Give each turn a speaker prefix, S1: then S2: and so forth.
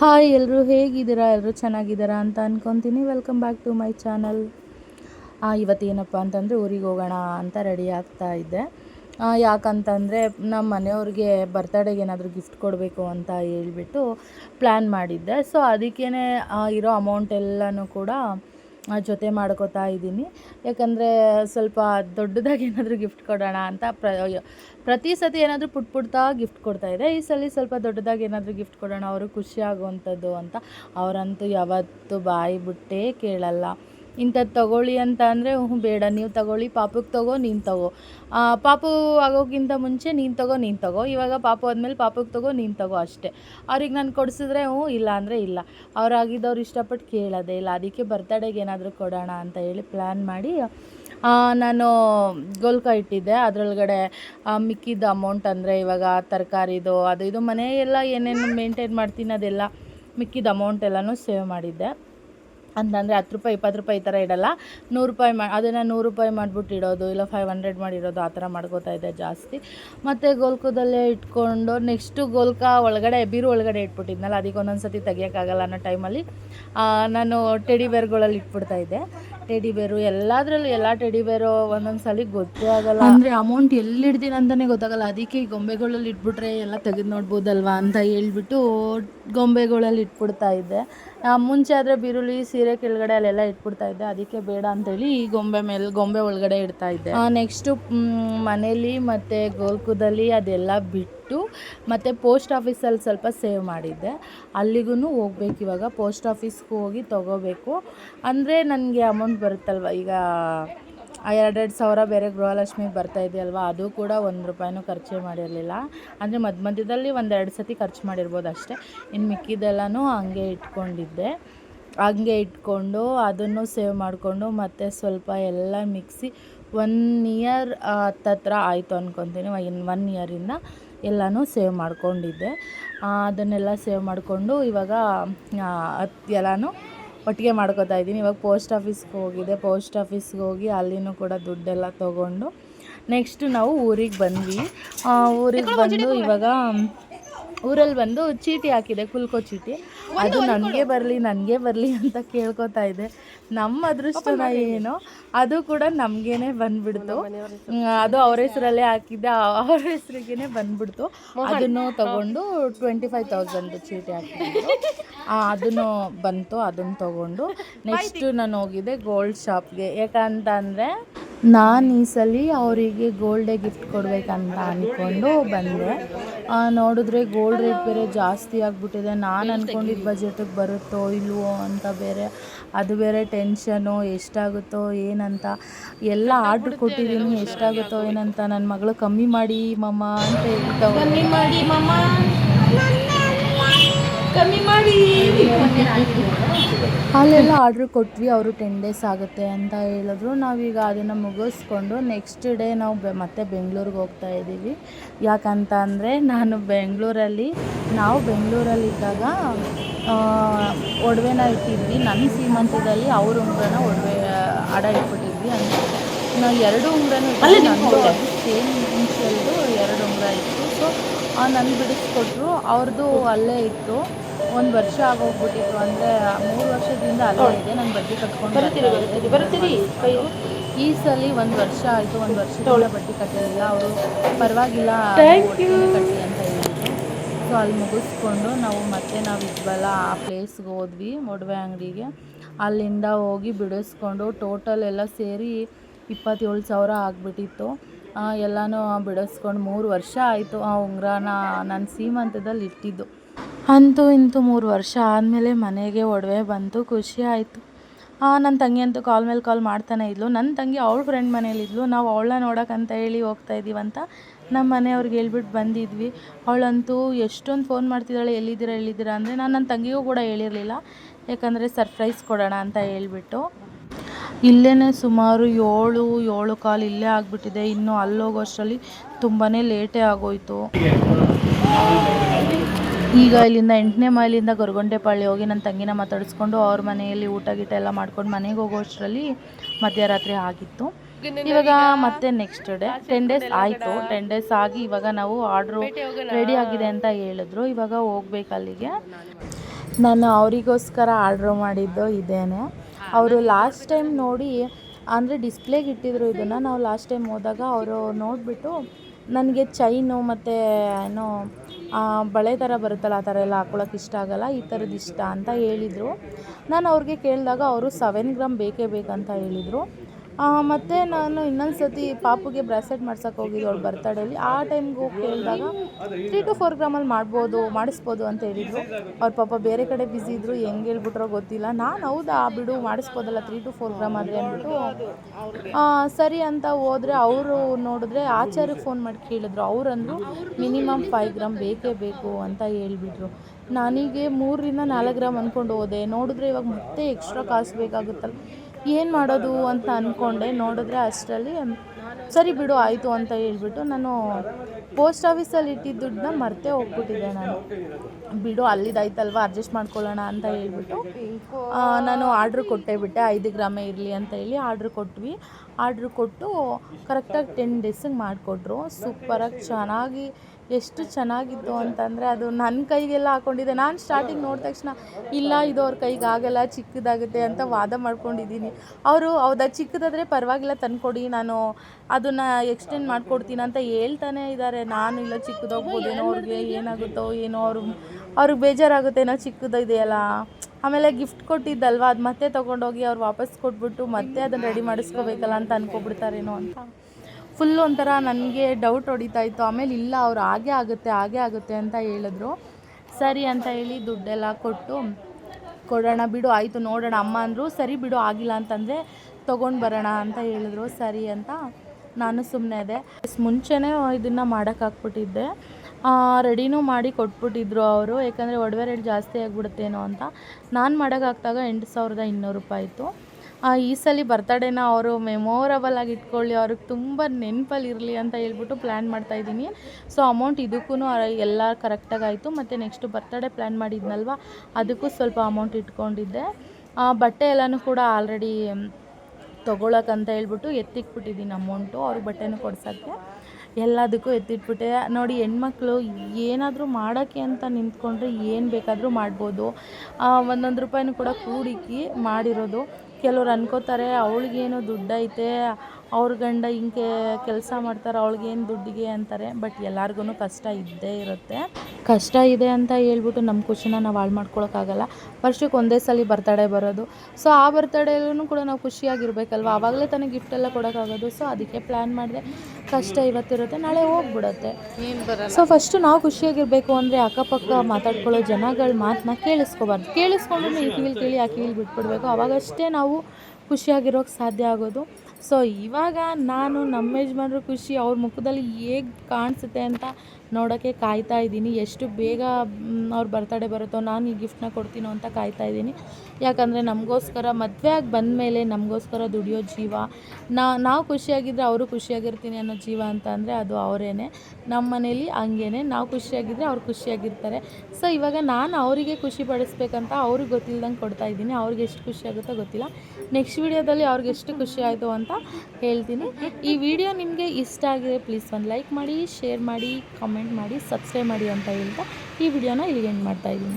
S1: Hi ಎಲ್ಲರೂ ಹೇಗಿದ್ದೀರಾ? ಎಲ್ಲರೂ ಚೆನ್ನಾಗಿದ್ದೀರಾ ಅಂತ ಅನ್ಕೊತೀನಿ. Welcome back to my channel ಇವತ್ತೇನಪ್ಪ ಅಂತಂದರೆ ಊರಿಗೆ ಹೋಗೋಣ ಅಂತ ರೆಡಿ ಆಗ್ತಾ ಇದ್ದೆ. ಯಾಕಂತಂದರೆ ನಮ್ಮ ಮನೆಯವ್ರಿಗೆ ಬರ್ತಡೇಗೆ ಏನಾದರೂ ಗಿಫ್ಟ್ ಕೊಡಬೇಕು ಅಂತ ಹೇಳ್ಬಿಟ್ಟು ಪ್ಲ್ಯಾನ್ ಮಾಡಿದ್ದೆ. ಸೊ ಅದಕ್ಕೇ ಇರೋ ಅಮೌಂಟ್ ಎಲ್ಲನೂ ಕೂಡ ಜೊತೆ ಮಾಡ್ಕೋತಾ ಇದ್ದೀನಿ. ಯಾಕಂದರೆ ಸ್ವಲ್ಪ ದೊಡ್ಡದಾಗಿ ಏನಾದರೂ ಗಿಫ್ಟ್ ಕೊಡೋಣ ಅಂತ ಪ್ರ ಪ್ರತಿ ಸತಿ ಏನಾದರೂ ಪುಟ್ ಪುಟ್ತಾ ಗಿಫ್ಟ್ ಕೊಡ್ತಾ ಇದೆ. ಈ ಸಲ ಸ್ವಲ್ಪ ದೊಡ್ಡದಾಗಿ ಏನಾದರೂ ಗಿಫ್ಟ್ ಕೊಡೋಣ, ಅವರು ಖುಷಿ ಆಗುವಂಥದ್ದು ಅಂತ. ಅವರಂತೂ ಯಾವತ್ತೂ ಬಾಯಿ ಬಿಟ್ಟೇ ಕೇಳಲ್ಲ. ಇಂಥದ್ದು ತಗೊಳ್ಳಿ ಅಂತ ಅಂದರೆ ಹ್ಞೂ ಬೇಡ, ನೀವು ತಗೊಳ್ಳಿ ಪಾಪಕ್ಕೆ ತಗೋ, ನೀನು ತಗೋ. ಪಾಪು ಆಗೋಕ್ಕಿಂತ ಮುಂಚೆ, ನೀನು ತಗೋ ನೀನು ತಗೋ. ಇವಾಗ ಪಾಪು ಆದಮೇಲೆ ಪಾಪಕ್ಕೆ ತಗೋ, ನೀನು ತಗೋ ಅಷ್ಟೇ. ಅವ್ರಿಗೆ ನಾನು ಕೊಡಿಸಿದ್ರೆ ಹ್ಞೂ ಇಲ್ಲ ಅಂದರೆ ಇಲ್ಲ. ಅವರಾಗಿದ್ದವ್ರು ಇಷ್ಟಪಟ್ಟು ಕೇಳೋದೇ ಇಲ್ಲ. ಅದಕ್ಕೆ ಬರ್ತಡೇಗೆ ಏನಾದರೂ ಕೊಡೋಣ ಅಂತ ಹೇಳಿ ಪ್ಲ್ಯಾನ್ ಮಾಡಿ ನಾನು ಗೋಲ್ಕ ಇಟ್ಟಿದ್ದೆ. ಅದರೊಳಗಡೆ ಮಿಕ್ಕಿದ ಅಮೌಂಟ್ ಅಂದರೆ ಇವಾಗ ತರಕಾರಿದು, ಅದು ಇದು ಮನೆಯೆಲ್ಲ ಏನೇನು ಮೇಂಟೈನ್ ಮಾಡ್ತೀನಿ ಅದೆಲ್ಲ ಮಿಕ್ಕಿದ ಅಮೌಂಟ್ ಎಲ್ಲನೂ ಸೇವ್ ಮಾಡಿದ್ದೆ. ಅಂತಂದರೆ ಹತ್ತು ರೂಪಾಯಿ, ಇಪ್ಪತ್ತು ರೂಪಾಯಿ ಈ ಥರ ಇಡಲ್ಲ. ನೂರು ರೂಪಾಯಿ ಮಾ, ಅದನ್ನು ನೂರು ರೂಪಾಯಿ ಮಾಡಿಬಿಟ್ಟು ಇಡೋದು, ಇಲ್ಲ ಫೈವ್ ಹಂಡ್ರೆಡ್ ಮಾಡಿರೋದು ಆ ಥರ ಮಾಡ್ಕೋತಾ ಇದ್ದೆ ಜಾಸ್ತಿ. ಮತ್ತು ಗೋಲ್ಕದಲ್ಲೇ ಇಟ್ಕೊಂಡು ನೆಕ್ಸ್ಟು ಗೋಲ್ಕ ಒಳಗಡೆ, ಬೀರು ಒಳಗಡೆ ಇಟ್ಬಿಟ್ಟಿದ್ನಲ್ಲ, ಅದಕ್ಕೆ ಒಂದೊಂದು ಸತಿ ತೆಗಿಯೋಕ್ಕಾಗಲ್ಲ ಅನ್ನೋ ಟೈಮಲ್ಲಿ ನಾನು ಟೆಡಿ ಬೇರ್ಗಳಲ್ಲಿ ಇಟ್ಬಿಡ್ತಾ ಇದ್ದೆ. ಟೆಡಿ ಬೇರು ಎಲ್ಲದರಲ್ಲೂ ಎಲ್ಲ ಟೆಡಿ ಬೇರು ಒಂದೊಂದು ಸಲ ಗೊತ್ತೇ ಆಗಲ್ಲ. ಅಂದರೆ ಅಮೌಂಟ್ ಎಲ್ಲಿ ಇಡ್ತೀನಿ ಅಂತಲೇ ಗೊತ್ತಾಗಲ್ಲ. ಅದಕ್ಕೆ ಈ ಗೊಂಬೆಗಳಲ್ಲಿ ಇಟ್ಬಿಟ್ರೆ ಎಲ್ಲ ತೆಗೆದು ನೋಡ್ಬೋದಲ್ವಾ ಅಂತ ಹೇಳ್ಬಿಟ್ಟು ಗೊಂಬೆಗಳಲ್ಲಿ ಇಟ್ಬಿಡ್ತಾ ಇದ್ದೆ. ಮುಂಚೆ ಆದರೆ ಬಿರುಳಿ, ಸೀರೆ ಕೆಳಗಡೆ ಅಲ್ಲೆಲ್ಲ ಇಟ್ಬಿಡ್ತಾ ಇದ್ದೆ. ಅದಕ್ಕೆ ಬೇಡ ಅಂತೇಳಿ ಈ ಗೊಂಬೆ ಮೇಲೆ, ಗೊಂಬೆ ಒಳಗಡೆ ಇಡ್ತಾ ಇದ್ದೆ. ನೆಕ್ಸ್ಟು ಮನೇಲಿ ಮತ್ತು ಗೋಲ್ಕುದಲ್ಲಿ ಅದೆಲ್ಲ ಬಿಟ್ಟು ಮತ್ತು ಪೋಸ್ಟ್ ಆಫೀಸಲ್ಲಿ ಸ್ವಲ್ಪ ಸೇವ್ ಮಾಡಿದ್ದೆ. ಅಲ್ಲಿಗೂ ಹೋಗ್ಬೇಕು ಇವಾಗ. ಪೋಸ್ಟ್ ಆಫೀಸ್ಗೆ ಹೋಗಿ ತೊಗೋಬೇಕು. ಅಂದರೆ ನನಗೆ ಅಮೌಂಟ್ ಬರುತ್ತಲ್ವ? ಈಗ ಎರಡೆರಡು ಸಾವಿರ ಬೇರೆ ಗೃಹಲಕ್ಷ್ಮಿ ಬರ್ತಾ ಇದೆಯಲ್ವ? ಅದು ಕೂಡ ಒಂದು ರೂಪಾಯಿನೂ ಖರ್ಚು ಮಾಡಿರಲಿಲ್ಲ. ಅಂದರೆ ಮಧ್ಯ ಮಧ್ಯದಲ್ಲಿ ಒಂದೆರಡು ಸತಿ ಖರ್ಚು ಮಾಡಿರ್ಬೋದು ಅಷ್ಟೇ. ಇನ್ನು ಮಿಕ್ಕಿದೆಲ್ಲನೂ ಹಂಗೆ ಇಟ್ಕೊಂಡಿದ್ದೆ. ಹಂಗೆ ಇಟ್ಕೊಂಡು ಅದನ್ನು ಸೇವ್ ಮಾಡಿಕೊಂಡು ಮತ್ತು ಸ್ವಲ್ಪ ಎಲ್ಲ ಮಿಕ್ಸಿ ಒನ್ ಇಯರ್ ಹತ್ತತ್ರ ಆಯಿತು ಅಂದ್ಕೊತೀನಿ ಒನ್ ಇಯರಿಂದ ಎಲ್ಲನೂ ಸೇವ್ ಮಾಡ್ಕೊಂಡಿದ್ದೆ. ಅದನ್ನೆಲ್ಲ ಸೇವ್ ಮಾಡಿಕೊಂಡು ಇವಾಗ ಹತ್ತು ಎಲ್ಲನೂ ಒಟ್ಟಿಗೆ ಮಾಡ್ಕೋತಾ ಇದ್ದೀನಿ. ಇವಾಗ ಪೋಸ್ಟ್ ಆಫೀಸ್ಗೆ ಹೋಗಿದೆ. ಪೋಸ್ಟ್ ಆಫೀಸ್ಗೆ ಹೋಗಿ ಅಲ್ಲಿನೂ ಕೂಡ ದುಡ್ಡೆಲ್ಲ ತೊಗೊಂಡು ನೆಕ್ಸ್ಟ್ ನಾವು ಊರಿಗೆ ಬಂದ್ವಿ. ಊರಿಗೆ ಬಂದು ಇವಾಗ ಊರಲ್ಲಿ ಬಂದು ಚೀಟಿ ಹಾಕಿದೆ ಕುಲ್ಕೋ ಚೀಟಿ. ಅದು ನನಗೆ ಬರಲಿ ನನಗೆ ಬರಲಿ ಅಂತ ಕೇಳ್ಕೊತಾ ಇದೆ. ನಮ್ಮ ಅದೃಷ್ಟನ ಏನೋ? ಅದು ಕೂಡ ನಮಗೇನೆ ಬಂದ್ಬಿಡ್ತು. ಅದು ಅವ್ರ ಹೆಸರಲ್ಲೇ ಹಾಕಿದ್ದೆ ಅವ್ರ ಹೆಸರಿಗೇನೆ ಬಂದ್ಬಿಡ್ತು. ಅದನ್ನು ತಗೊಂಡು ಟ್ವೆಂಟಿ ಫೈವ್ ತೌಸಂಡ್ ಚೀಟಿ ಹಾಕಿದ್ದು. ಅದನ್ನು ಬಂತು ಅದನ್ನು ತಗೊಂಡು. ನೆಕ್ಸ್ಟ್ ನಾನು ಹೋಗಿದ್ದೆ ಗೋಲ್ಡ್ ಶಾಪ್ಗೆ ಯಾಕಂತ ಅಂದರೆ ನಾನು ಈ ಸಲ ಅವರಿಗೆ ಗೋಲ್ಡೇ ಗಿಫ್ಟ್ ಕೊಡಬೇಕಂತ ಅಂದ್ಕೊಂಡು ಬಂದೆ. ನೋಡಿದ್ರೆ ಗೋಲ್ಡ್ ರೇಟ್ ಬೇರೆ ಜಾಸ್ತಿ ಆಗಿಬಿಟ್ಟಿದೆ. ನಾನು ಅಂದ್ಕೊಂಡಿದ್ದ ಬಜೆಟಿಗೆ ಬರುತ್ತೋ ಇಲ್ವೋ ಅಂತ ಬೇರೆ, ಅದು ಬೇರೆ ಟೆನ್ಷನು ಎಷ್ಟಾಗುತ್ತೋ ಏನಂತ. ಎಲ್ಲ ಆರ್ಡ್ರ್ ಕೊಟ್ಟಿದ್ದೀನಿ, ಎಷ್ಟಾಗುತ್ತೋ ಏನಂತ ನನ್ನ ಮಗಳು ಕಮ್ಮಿ ಮಾಡಿ ಮಮ್ಮ ಅಂತ ಹೇಳ್ತಾವೆ ಕಮ್ಮಿ ಮಾಡಿ ಮಮ್ಮ ಕಮ್ಮಿ ಮಾಡಿ. ಅಲ್ಲೆಲ್ಲ ಆರ್ಡ್ರ್ ಕೊಟ್ವಿ ಅವರು ಟೆನ್ ಡೇಸ್ ಆಗುತ್ತೆ ಅಂತ ಹೇಳಿದ್ರು. ನಾವೀಗ ಅದನ್ನು ಮುಗಿಸ್ಕೊಂಡು ನೆಕ್ಸ್ಟ್ ಡೇ ನಾವು ಬೆ ಮತ್ತೆ ಬೆಂಗಳೂರಿಗೆ ಹೋಗ್ತಾ ಇದ್ದೀವಿ. ಯಾಕಂತ ಅಂದರೆ ನಾನು ಬೆಂಗಳೂರಲ್ಲಿ ನಾವು ಬೆಂಗಳೂರಲ್ಲಿದ್ದಾಗ ಒಡವೆನ ಇಟ್ಟಿದ್ವಿ. ನನ್ನ ಸೀಮಂತದಲ್ಲಿ ಅವ್ರ ಉಂಗ್ರನ ಒಡವೆ ಅಡ ಇಟ್ಬಿಟ್ಟಿದ್ವಿ ಅಂತ. ನಾವು ಎರಡು ಉಂಗ್ರನೂ ಸೇಮ್ ಇನ್ಷಿಯಲ್ದು ಎರಡು ಉಂಗ್ರ ಇತ್ತು. ಸೊ ನನ್ನ ಬಿಡಿಸ್ಕೊಟ್ರು. ಅವ್ರದ್ದು ಅಲ್ಲೇ ಇತ್ತು. ಒಂದು ವರ್ಷ ಆಗೋಗ್ಬಿಟ್ಟಿತ್ತು ಅಂದರೆ ಮೂರು ವರ್ಷದಿಂದ ಅಲ್ಲೇ ಇದೆ ನಾನು ಬಡ್ಡಿ ಕಟ್ಕೊಂಡು ಬರ್ತೀನಿ ಈ ಸಲ ಒಂದು ವರ್ಷ ಆಯಿತು ಒಂದು ವರ್ಷ ಬಡ್ಡಿ ಕಟ್ಟಿರಲಿಲ್ಲ ಅವರು ಪರವಾಗಿಲ್ಲ ಕಟ್ಟಿ ಅಂತ ಹೇಳಿದ್ರು. ಸೊ ಅಲ್ಲಿ ಮುಗಿಸ್ಕೊಂಡು ನಾವು ಮತ್ತೆ ನಾವು ಇದ್ವಲ್ಲ ಆ ಪ್ಲೇಸ್ಗೆ ಹೋದ್ವಿ ಮೊಡವೆ ಅಂಗಡಿಗೆ. ಅಲ್ಲಿಂದ ಹೋಗಿ ಬಿಡಿಸ್ಕೊಂಡು ಟೋಟಲ್ ಎಲ್ಲ ಸೇರಿ ಇಪ್ಪತ್ತೇಳು ಸಾವಿರ ಆಗಿಬಿಟ್ಟಿತ್ತು. ಎಲ್ಲನೂ ಬಿಡಿಸ್ಕೊಂಡು ಮೂರು ವರ್ಷ ಆಯಿತು. ಆ ಉಂಗುರನ ನನ್ನ ಸೀಮಂತದಲ್ಲಿ ಇಟ್ಟಿದ್ದು. ಅಂತೂ ಇಂತೂ ಮೂರು ವರ್ಷ ಆದಮೇಲೆ ಮನೆಗೆ ಒಡವೆ ಬಂತು, ಖುಷಿ ಆಯಿತು. ನನ್ನ ತಂಗಿ ಅಂತೂ ಕಾಲ್ ಮೇಲೆ ಕಾಲ್ ಮಾಡ್ತಾನೆ ಇದ್ಲು. ನನ್ನ ತಂಗಿ ಅವಳ ಫ್ರೆಂಡ್ ಮನೇಲಿದ್ಲು ನಾವು ಅವಳನ್ನ ನೋಡೋಕ್ಕಂತ ಹೇಳಿ ಹೋಗ್ತಾ ಇದ್ದೀವಂತ ನಮ್ಮ ಮನೆಯವ್ರಿಗೆ ಹೇಳ್ಬಿಟ್ಟು ಬಂದಿದ್ವಿ. ಅವಳಂತೂ ಎಷ್ಟೊಂದು ಫೋನ್ ಮಾಡ್ತಿದ್ದಾಳೆ, ಎಲ್ಲಿದ್ದೀರಾ ಎಲ್ಲಿದ್ದೀರಾ ಅಂದರೆ ನಾನು ನನ್ನ ತಂಗಿಗೂ ಕೂಡ ಹೇಳಿರಲಿಲ್ಲ. ಯಾಕಂದರೆ ಸರ್ಪ್ರೈಸ್ ಕೊಡೋಣ ಅಂತ ಹೇಳ್ಬಿಟ್ಟು. ಇಲ್ಲೇ ಸುಮಾರು ಏಳು ಏಳು ಕಾಲು ಇಲ್ಲೇ ಆಗಿಬಿಟ್ಟಿದೆ. ಇನ್ನು ಅಲ್ಲೋಗೋಷ್ಟರಲ್ಲಿ ತುಂಬಾ ಲೇಟೇ ಆಗೋಯ್ತು. ಈಗ ಇಲ್ಲಿಂದ ಎಂಟನೇ ಮೈಲಿಂದ ಗೊರಗೊಂಡೆಪಾಳ್ಯ ಹೋಗಿ ನನ್ನ ತಂಗಿನ ಮಾತಾಡಿಸ್ಕೊಂಡು ಅವ್ರ ಮನೆಯಲ್ಲಿ ಊಟ ಗೀಟ ಎಲ್ಲ ಮಾಡ್ಕೊಂಡು ಮನೆಗೆ ಹೋಗೋಷ್ಟರಲ್ಲಿ ಮಧ್ಯರಾತ್ರಿ ಆಗಿತ್ತು. ಇವಾಗ ಮತ್ತೆ ನೆಕ್ಸ್ಟ್ ಡೇ ಟೆನ್ ಡೇಸ್ ಆಯಿತು. ಟೆನ್ ಡೇಸ್ ಆಗಿ ಇವಾಗ ನಾವು ಆರ್ಡ್ರು ರೆಡಿ ಆಗಿದೆ ಅಂತ ಹೇಳಿದ್ರು. ಇವಾಗ ಹೋಗ್ಬೇಕು ಅಲ್ಲಿಗೆ. ನಾನು ಅವರಿಗೋಸ್ಕರ ಆರ್ಡ್ರು ಮಾಡಿದ್ದು ಇದೇನೆ. ಅವರು ಲಾಸ್ಟ್ ಟೈಮ್ ನೋಡಿ ಅಂದರೆ ಡಿಸ್ಪ್ಲೇಗೆ ಇಟ್ಟಿದ್ರು ಇದನ್ನು. ನಾವು ಲಾಸ್ಟ್ ಟೈಮ್ ಹೋದಾಗ ಅವರು ನೋಡಿಬಿಟ್ಟು ನನಗೆ ಚೈನು ಮತ್ತು ಏನೋ ಬಳೆ ಥರ ಬರುತ್ತಲ್ಲ, ಆ ಥರ ಎಲ್ಲ ಹಾಕೊಳಕ್ಕೆ ಇಷ್ಟ ಆಗಲ್ಲ, ಈ ಥರದ್ದು ಇಷ್ಟ ಅಂತ ಹೇಳಿದರು. ನಾನು ಅವ್ರಿಗೆ ಕೇಳಿದಾಗ ಅವರು ಸವೆನ್ ಗ್ರಾಮ್ ಬೇಕೇ ಬೇಕಂತ ಹೇಳಿದರು. ಮತ್ತು ನಾನು ಇನ್ನೊಂದು ಸತಿ ಪಾಪುಗೆ ಬ್ರಾಸ್ಲೆಟ್ ಮಾಡ್ಸೋಕೆ ಹೋಗಿದ್ದು ಅವಳು ಬರ್ತಡೇಲಿ. ಆ ಟೈಮ್ಗೆ ಹೋಗಿ ಕೇಳಿದಾಗ ತ್ರೀ ಟು ಫೋರ್ ಗ್ರಾಮಲ್ಲಿ ಮಾಡ್ಬೋದು, ಮಾಡಿಸ್ಬೋದು ಅಂತ ಹೇಳಿದರು. ಅವ್ರ ಪಾಪ ಬೇರೆ ಕಡೆ ಬ್ಯುಸಿ ಇದ್ದರು ಹೆಂಗೆ ಹೇಳ್ಬಿಟ್ರೋ ಗೊತ್ತಿಲ್ಲ. ನಾನು ಹೌದಾ, ಬಿಡು, ಮಾಡಿಸ್ಬೋದಲ್ಲ ತ್ರೀ ಟು ಫೋರ್ ಗ್ರಾಮ್ ಆದರೆ ಅಂದ್ಬಿಟ್ಟು. ಸರಿ ಅಂತ ಹೋದರೆ ಅವರು ನೋಡಿದ್ರೆ ಆಚಾರ್ಯಕ್ಕೆ ಫೋನ್ ಮಾಡಿ ಕೇಳಿದ್ರು. ಅವರಂದ್ರು ಮಿನಿಮಮ್ ಫೈವ್ ಗ್ರಾಮ್ ಬೇಕೇ ಬೇಕು ಅಂತ ಹೇಳ್ಬಿಟ್ರು. ನನಗೆ ಮೂರರಿಂದ ನಾಲ್ಕು ಗ್ರಾಮ್ ಅಂದ್ಕೊಂಡು ಹೋದೆ. ನೋಡಿದ್ರೆ ಇವಾಗ ಮತ್ತೆ ಎಕ್ಸ್ಟ್ರಾ ಕಾಸು ಬೇಕಾಗುತ್ತಲ್ಲ. ಏನು ಮಾಡೋದು ಅಂತ ಅಂದ್ಕೊಂಡೆ ನೋಡಿದ್ರೆ ಅಷ್ಟರಲ್ಲಿ, ಸರಿ ಬಿಡು, ಆಯಿತು ಅಂತ ಹೇಳ್ಬಿಟ್ಟು ನಾನು ಪೋಸ್ಟ್ ಆಫೀಸಲ್ಲಿ ಇಟ್ಟಿದ್ದ ದುಡ್ಡನ್ನ ಮರ್ತೇ ಹೋಗ್ಬಿಟ್ಟಿದ್ದೆ ನಾನು. ಬಿಡು ಅಲ್ಲಿದ್ದಾಯ್ತಲ್ವ ಅಡ್ಜಸ್ಟ್ ಮಾಡ್ಕೊಳ್ಳೋಣ ಅಂತ ಹೇಳ್ಬಿಟ್ಟು ನಾನು ಆರ್ಡ್ರ್ ಕೊಟ್ಟೇ ಬಿಟ್ಟೆ, ಐದು ಗ್ರಾಮೇ ಇರಲಿ ಅಂತ ಹೇಳಿ ಆರ್ಡ್ರ್ ಕೊಟ್ವಿ. ಆರ್ಡ್ರ್ ಕೊಟ್ಟು ಕರೆಕ್ಟಾಗಿ ಟೆನ್ ಡೇಸಿಗೆ ಮಾಡಿಕೊಟ್ರು. ಸೂಪರಾಗಿ, ಚೆನ್ನಾಗಿ ಎಷ್ಟು ಚೆನ್ನಾಗಿತ್ತು ಅಂತಂದರೆ ಅದು ನನ್ನ ಕೈಗೆಲ್ಲ ಹಾಕ್ಕೊಂಡಿದ್ದೆ ನಾನು ಸ್ಟಾರ್ಟಿಂಗ್ ನೋಡಿದ ತಕ್ಷಣ, ಇಲ್ಲ, ಇದು ಅವ್ರ ಕೈಗೆ ಆಗಲ್ಲ, ಚಿಕ್ಕದಾಗುತ್ತೆ ಅಂತ ವಾದ ಮಾಡ್ಕೊಂಡಿದ್ದೀನಿ. ಅವರು, ಹೌದಾ, ಚಿಕ್ಕದಾದರೆ ಪರವಾಗಿಲ್ಲ, ತಂದುಕೊಡಿ, ನಾನು ಅದನ್ನು ಎಕ್ಸ್ಟೆಂಡ್ ಮಾಡ್ಕೊಡ್ತೀನಿ ಅಂತ ಹೇಳ್ತಾನೆ ಇದ್ದಾರೆ ನಾನು ಇಲ್ಲ ಚಿಕ್ಕದೋಗ್ಬೋದೇನೋ ಅವ್ರಿಗೆ ಏನಾಗುತ್ತೋ, ಏನೋ ಅವರು, ಅವ್ರಿಗೆ ಬೇಜಾರಾಗುತ್ತೇನೋ ಚಿಕ್ಕದಿದೆಯಲ್ಲ ಆಮೇಲೆ ಗಿಫ್ಟ್ ಕೊಟ್ಟಿದ್ದಲ್ವಾ, ಅದು ಮತ್ತೆ ತೊಗೊಂಡೋಗಿ ಅವ್ರು ವಾಪಸ್ ಕೊಟ್ಬಿಟ್ಟು ಮತ್ತೆ ಅದನ್ನು ರೆಡಿ ಮಾಡಿಸ್ಕೋಬೇಕಲ್ಲ ಅಂತ ಅನ್ಕೊಬಿಡ್ತಾರೇನೋ ಅಂತ. ಫುಲ್ ಒಂಥರ ನನಗೆ ಡೌಟ್ ಹೊಡಿತಾ ಇತ್ತು. ಆಮೇಲೆ ಇಲ್ಲ, ಅವ್ರು ಹಾಗೆ ಆಗುತ್ತೆ ಹಾಗೆ ಆಗುತ್ತೆ ಅಂತ ಹೇಳಿದ್ರು. ಸರಿ ಅಂತ ಹೇಳಿ ದುಡ್ಡೆಲ್ಲ ಕೊಟ್ಟು, ಕೊಡೋಣ ಬಿಡು, ಆಯಿತು ನೋಡೋಣ, ಅಮ್ಮ ಅಂದರು, ಸರಿ ಬಿಡು, ಆಗಿಲ್ಲ ಅಂತಂದರೆ ತೊಗೊಂಡು ಬರೋಣ ಅಂತ ಹೇಳಿದ್ರು. ಸರಿ ಅಂತ ನಾನು ಸುಮ್ಮನೆ ಇದೆ ಮುಂಚೆನೇ ಇದನ್ನು ಮಾಡೋಕ್ಕಾಕ್ಬಿಟ್ಟಿದ್ದೆ ರೆಡಿನೂ ಮಾಡಿ ಕೊಟ್ಬಿಟ್ಟಿದ್ರು ಅವರು. ಯಾಕಂದರೆ ಒಡವೆ ರೇಟ್ ಜಾಸ್ತಿ ಆಗಿಬಿಡುತ್ತೇನೋ ಅಂತ. ನಾನು ಮಾಡೋಕ್ಕಾಗ್ದಾಗ ಎಂಟು ಸಾವಿರದ ಇನ್ನೂರು ರೂಪಾಯಿ ಇತ್ತು. ಈ ಸಲ ಬರ್ತಡೇನ ಅವರು ಮೆಮೊರಬಲ್ ಆಗಿ ಇಟ್ಕೊಳ್ಳಿ ಅವ್ರಿಗೆ ತುಂಬ ನೆನಪಲ್ಲಿ ಇರಲಿ ಅಂತ ಹೇಳ್ಬಿಟ್ಟು ಪ್ಲ್ಯಾನ್ ಮಾಡ್ತಾಯಿದ್ದೀನಿ ಸೊ ಅಮೌಂಟ್ ಇದಕ್ಕೂ ಎಲ್ಲ ಕರೆಕ್ಟಾಗಿ ಆಯಿತು. ಮತ್ತು ನೆಕ್ಸ್ಟು ಬರ್ತಡೇ ಪ್ಲ್ಯಾನ್ ಮಾಡಿದ್ನಲ್ವ ಅದಕ್ಕೂ ಸ್ವಲ್ಪ ಅಮೌಂಟ್ ಇಟ್ಕೊಂಡಿದ್ದೆ. ಆ, ಬಟ್ಟೆ ಎಲ್ಲನೂ ಕೂಡ ಆಲ್ರೆಡಿ ತೊಗೊಳಕ್ಕಂತ ಹೇಳ್ಬಿಟ್ಟು ಎತ್ತಿಟ್ಬಿಟ್ಟಿದ್ದೀನಿ ಅಮೌಂಟು ಅವ್ರಿಗೆ ಬಟ್ಟೆನೂ ಕೊಡ್ಸೋಕ್ಕೆ ಎಲ್ಲದಕ್ಕೂ ಎತ್ತಿಟ್ಬಿಟ್ಟೆ. ನೋಡಿ ಹೆಣ್ಮಕ್ಳು ಏನಾದರೂ ಮಾಡೋಕ್ಕೆ ಅಂತ ನಿಂತ್ಕೊಂಡ್ರೆ ಏನು ಬೇಕಾದರೂ ಮಾಡ್ಬೋದು. ಒಂದೊಂದು ರೂಪಾಯಿನೂ ಕೂಡ ಕೂಡಿಕ್ಕಿ ಮಾಡಿರೋದು. ಕೆಲವ್ರು ಅನ್ಕೋತಾರೆ, ಅವ್ಳಿಗೇನು ದುಡ್ಡೈತೆ ಅವ್ರ ಗಂಡ ಹಿಂಗೆ ಕೆಲಸ ಮಾಡ್ತಾರೆ, ಅವ್ಳಿಗೇನು ದುಡ್ಡಿಗೆ? ಅಂತಾರೆ. ಬಟ್ ಎಲ್ಲರಿಗೂ ಕಷ್ಟ ಇದ್ದೇ ಇರುತ್ತೆ. ಕಷ್ಟ ಇದೆ ಅಂತ ಹೇಳ್ಬಿಟ್ಟು ನಮ್ಮ ಖುಷಿನ ನಾವು ಹಾಳು ಮಾಡ್ಕೊಳಕ್ಕಾಗಲ್ಲ ವರ್ಷಕ್ಕೆ ಒಂದೇ ಸಲ ಬರ್ತಡೇ ಬರೋದು. ಸೊ, ಆ ಬರ್ತಡೇಲೂ ಕೂಡ ನಾವು ಖುಷಿಯಾಗಿರ್ಬೇಕಲ್ವ? ಆವಾಗಲೇ ತಾನೇ ಗಿಫ್ಟೆಲ್ಲ ಕೊಡೋಕ್ಕಾಗೋದು ಸೊ, ಅದಕ್ಕೆ ಪ್ಲ್ಯಾನ್ ಮಾಡಿದೆ. ಕಷ್ಟ ಇವತ್ತಿರುತ್ತೆ ನಾಳೆ ಹೋಗ್ಬಿಡುತ್ತೆ. ಸೊ ಫಸ್ಟು ನಾವು ಖುಷಿಯಾಗಿರಬೇಕು ಅಂದರೆ ಅಕ್ಕಪಕ್ಕ ಮಾತಾಡ್ಕೊಳ್ಳೋ ಜನಗಳ ಮಾತನ್ನ ಕೇಳಿಸ್ಕೋಬಾರ್ದು. ಕೇಳಿಸ್ಕೊಂಡು ಈ ಕಿವಿಲಿ ಕೇಳಿ ಆ ಕಿವಿಲಿ ಬಿಟ್ಬಿಡ್ಬೇಕು. ಅವಾಗಷ್ಟೇ ನಾವು ಖುಷಿಯಾಗಿರೋಕ್ಕೆ ಸಾಧ್ಯ ಆಗೋದು. ಸೊ ಇವಾಗ ನಾನು ನಮ್ಮ ಯಜಮಾನ್ರ ಖುಷಿ ಅವ್ರ ಮುಖದಲ್ಲಿ ಹೇಗೆ ಕಾಣಿಸುತ್ತೆ ಅಂತ ನೋಡೋಕ್ಕೆ ಕಾಯ್ತಾ ಇದ್ದೀನಿ. ಎಷ್ಟು ಬೇಗ ಅವ್ರ ಬರ್ತಡೇ ಬರುತ್ತೋ, ನಾನು ಈ ಗಿಫ್ಟ್ನ ಕೊಡ್ತೀನೋ ಅಂತ ಕಾಯ್ತಾ ಇದ್ದೀನಿ. ಯಾಕಂದರೆ ನಮಗೋಸ್ಕರ ಮದುವೆ ಆಗಿ ಬಂದಮೇಲೆ ನಮಗೋಸ್ಕರ ದುಡಿಯೋ ಜೀವ. ನಾವು ಖುಷಿಯಾಗಿದ್ದರೆ ಅವರು ಖುಷಿಯಾಗಿರ್ತೀನಿ ಅನ್ನೋ ಜೀವ ಅಂತ ಅಂದರೆ ಅದು ಅವರೇನೆ. ನಮ್ಮ ಮನೇಲಿ ಹಂಗೇನೆ. ನಾವು ಖುಷಿಯಾಗಿದ್ದರೆ ಅವ್ರು ಖುಷಿಯಾಗಿರ್ತಾರೆ. ಸೊ ಇವಾಗ ನಾನು ಅವರಿಗೆ ಖುಷಿ ಪಡಿಸ್ಬೇಕಂತ ಅವ್ರಿಗೆ ಗೊತ್ತಿಲ್ದಂಗೆ ಕೊಡ್ತಾ ಇದ್ದೀನಿ. ಅವ್ರಿಗೆ ಎಷ್ಟು ಖುಷಿ ಆಗುತ್ತೋ ಗೊತ್ತಿಲ್ಲ. ನೆಕ್ಸ್ಟ್ ವೀಡಿಯೋದಲ್ಲಿ ಅವ್ರಿಗೆ ಎಷ್ಟು ಖುಷಿ ಆಯಿತು ಅಂತ ಹೇಳ್ತೀನಿ. ಈ ವಿಡಿಯೋ ನಿಮಗೆ ಇಷ್ಟ ಆಗಿದೆ ಪ್ಲೀಸ್ ಒಂದು ಲೈಕ್ ಮಾಡಿ ಶೇರ್ ಮಾಡಿ ಕಮೆಂಟ್ ಮಾಡಿ ಸಬ್ಸ್ಕ್ರೈಬ್ ಮಾಡಿ ಅಂತ ಹೇಳ್ತಾ ಈ ವಿಡಿಯೋನ ಇಲ್ಲಿಗೆ ಎಂಡ್ ಮಾಡ್ತಾ ಇದ್ದೀನಿ.